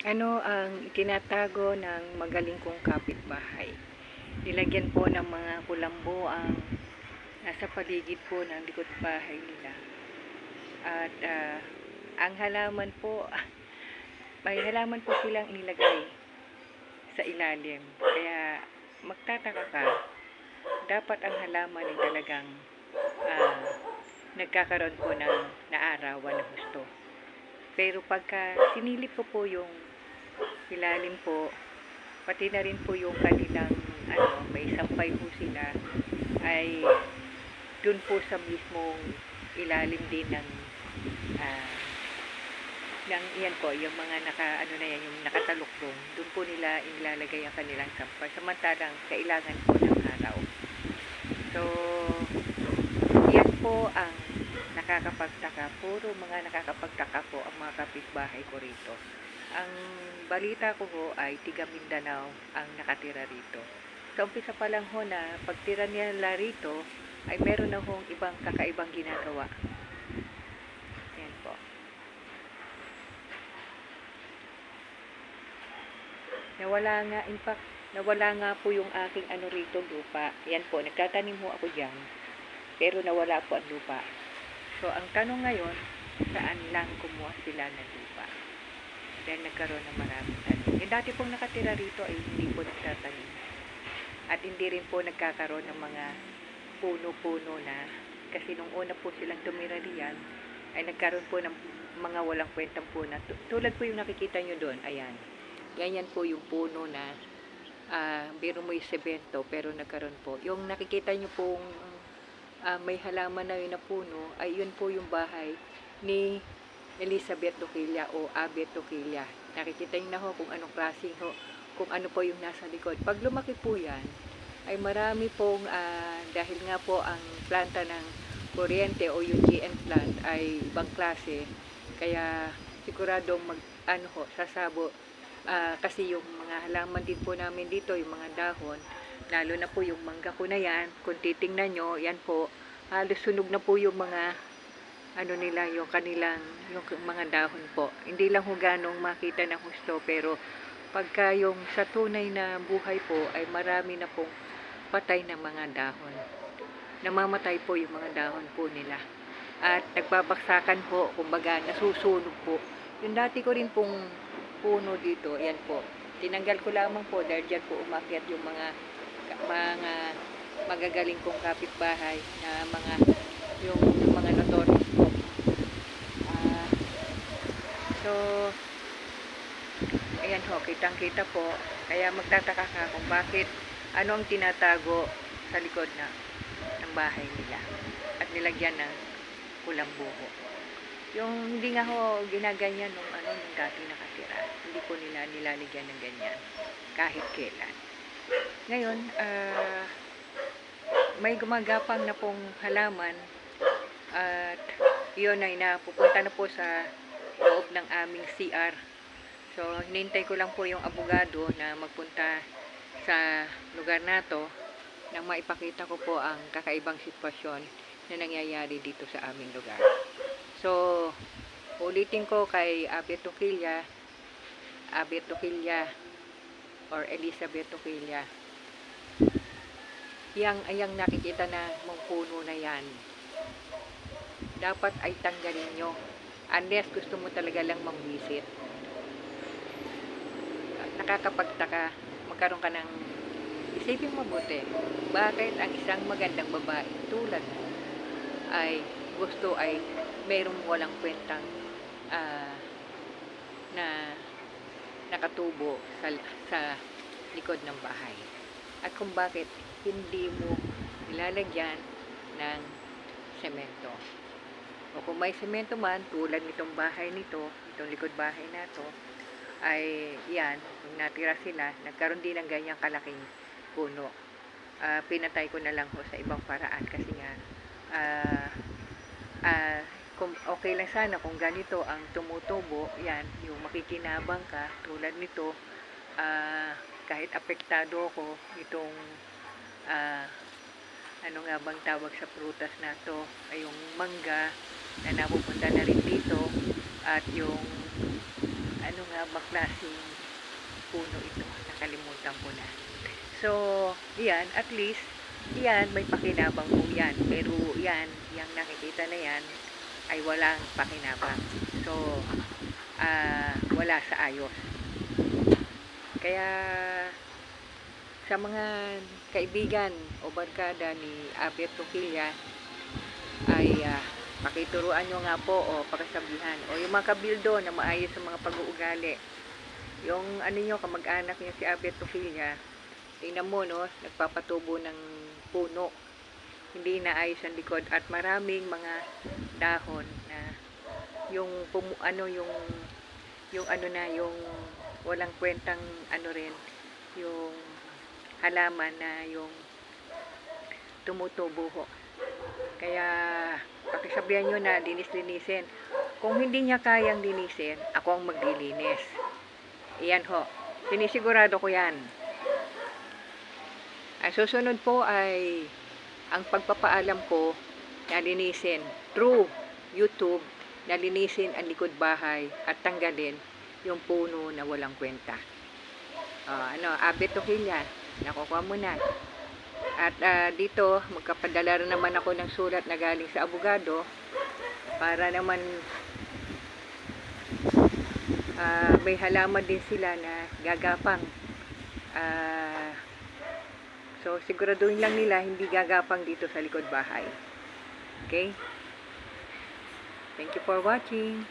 Ano ang itinatago ng magaling kong kapitbahay? Nilagyan po ng mga kulambo ang nasa paligid po ng likod bahay nila. At ah, ang halaman po, may halaman po silang inilagay sa ilalim. Kaya magtataka ka, dapat ang halaman ay talagang ah, nagkakaroon po ng naarawan na gusto. Pero pagka sinilip ko po yung ilalim po, pati na rin po yung kanilang ano, may sampay po sila, ay dun po sa mismong ilalim din ng ah, ng iyan po, yung mga naka, ano na yan, yung nakatalukbong, dun po nila ilalagay ang kanilang sampay. Samantalang kailangan po ng araw. So, yan po ang nakakapagtaka. Puro mga nakakapagtaka po ang mga kapitbahay ko rito. Ang balita ko ho ay tiga Mindanao ang nakatira rito. Sa umpisa pa lang ho na pagtira nila rito ay meron na hong ibang kakaibang ginagawa. Yan po. Nawala nga, in fact, nawala nga po yung aking ano rito lupa. Yan po, nagtatanim ho ako dyan. Pero nawala po ang lupa. So, ang tanong ngayon, saan lang kumuha sila ng lupa? Dahil nagkaroon ng maraming tanim. Yung dati pong nakatira rito ay hindi po nagtatanim. At hindi rin po nagkakaroon ng mga puno-puno na kasi nung una po silang tumira riyan ay nagkaroon po ng mga walang kwentang puno. Tu- Tulad po yung nakikita nyo doon, ayan. Ganyan po yung puno na ah biro mo yung semento pero nagkaroon po. Yung nakikita nyo pong ah, may halaman na yun na puno ay yun po yung bahay ni Elizabeth Doquilla o Abet Doquilla. Nakikita nyo na ho kung anong klaseng ho, kung ano po yung nasa likod. Pag lumaki po yan, ay marami pong, ah, dahil nga po ang planta ng kuryente o yung GN plant ay ibang klase, kaya siguradong mag, ano ho, sasabo, Ah, kasi yung mga halaman din po namin dito, yung mga dahon, lalo na po yung mangga ko na yan, kung titingnan nyo, yan po, halos sunog na po yung mga ano nila, yung kanilang, yung mga dahon po. Hindi lang ho ganong makita ng husto, pero pagka yung sa tunay na buhay po, ay marami na pong patay na mga dahon. Namamatay po yung mga dahon po nila. At nagbabaksakan po, kumbaga nasusunog po. Yung dati ko rin pong puno dito, yan po. Tinanggal ko lamang po dahil dyan po umakyat yung mga mga magagaling kong kapitbahay na mga yung mga notorious po. Ah, so, ayan ho, kitang-kita po. Kaya magtataka ka kung bakit, ano ang tinatago sa likod na ng bahay nila. At nilagyan ng kulang buho. Yung hindi nga ho ginaganyan nung ano nung dati nakatira. Hindi po nila nilalagyan ng ganyan kahit kailan. Ngayon, ah, may gumagapang na pong halaman at yun ay napupunta na po sa loob ng aming CR. So, hinintay ko lang po yung abogado na magpunta sa lugar na to nang maipakita ko po ang kakaibang sitwasyon na nangyayari dito sa aming lugar. So, ulitin ko kay Abet Toquilla, Abet Toquilla, or Elizabeth Toquilla. Yang, ayang nakikita na mong puno na yan, dapat ay tanggalin nyo. Unless gusto mo talaga lang mang-visit. Nakakapagtaka, magkaroon ka ng isipin mabuti. Bakit ang isang magandang babae tulad mo ay gusto ay mayroong walang kwentang ah, na nakatubo sa, sa likod ng bahay. At kung bakit hindi mo ilalagyan ng semento. O kung may semento man, tulad nitong bahay nito, itong likod bahay na to, ay yan, nung natira sila, nagkaroon din ng ganyang kalaking puno. Ah, pinatay ko na lang ho sa ibang paraan kasi nga ah, ah, kung okay lang sana kung ganito ang tumutubo, yan, yung makikinabang ka, tulad nito, ah, kahit apektado ako itong ah, ano nga bang tawag sa prutas na to, ay yung mangga na napupunta na rin dito at yung ano nga ba klaseng puno ito. Nakalimutan ko na. So, yan, at least, yan, may pakinabang po yan. Pero yan, yung nakikita na yan, ay walang pakinabang. So, ah, wala sa ayos. Kaya, sa mga kaibigan o barkada ni Abet Tukilya, ay ah, pakituruan nyo nga po o pakasabihan. O yung mga kabildo na maayos sa mga pag-uugali. Yung ano nyo, kamag-anak niya si Abet Tukilya, tingnan mo no, nagpapatubo ng puno. Hindi inaayos ang likod at maraming mga dahon na yung pumu, ano yung yung ano na yung walang kwentang ano rin yung halaman na yung tumutubo. Kaya pakisabihan nyo na linis-linisin. Kung hindi niya kayang linisin, ako ang maglilinis. Iyan ho. Sinisigurado ko yan. Ang susunod po ay ang pagpapaalam ko na linisin through YouTube na linisin ang likod bahay at tanggalin yung puno na walang kwenta. Ah, ano, abet to yan. Nakukuha mo na. At ah, dito, magkapadala rin naman ako ng sulat na galing sa abogado para naman ah, may halaman din sila na gagapang. Ah, so, siguraduhin lang nila hindi gagapang dito sa likod bahay. Okay? Thank you for watching.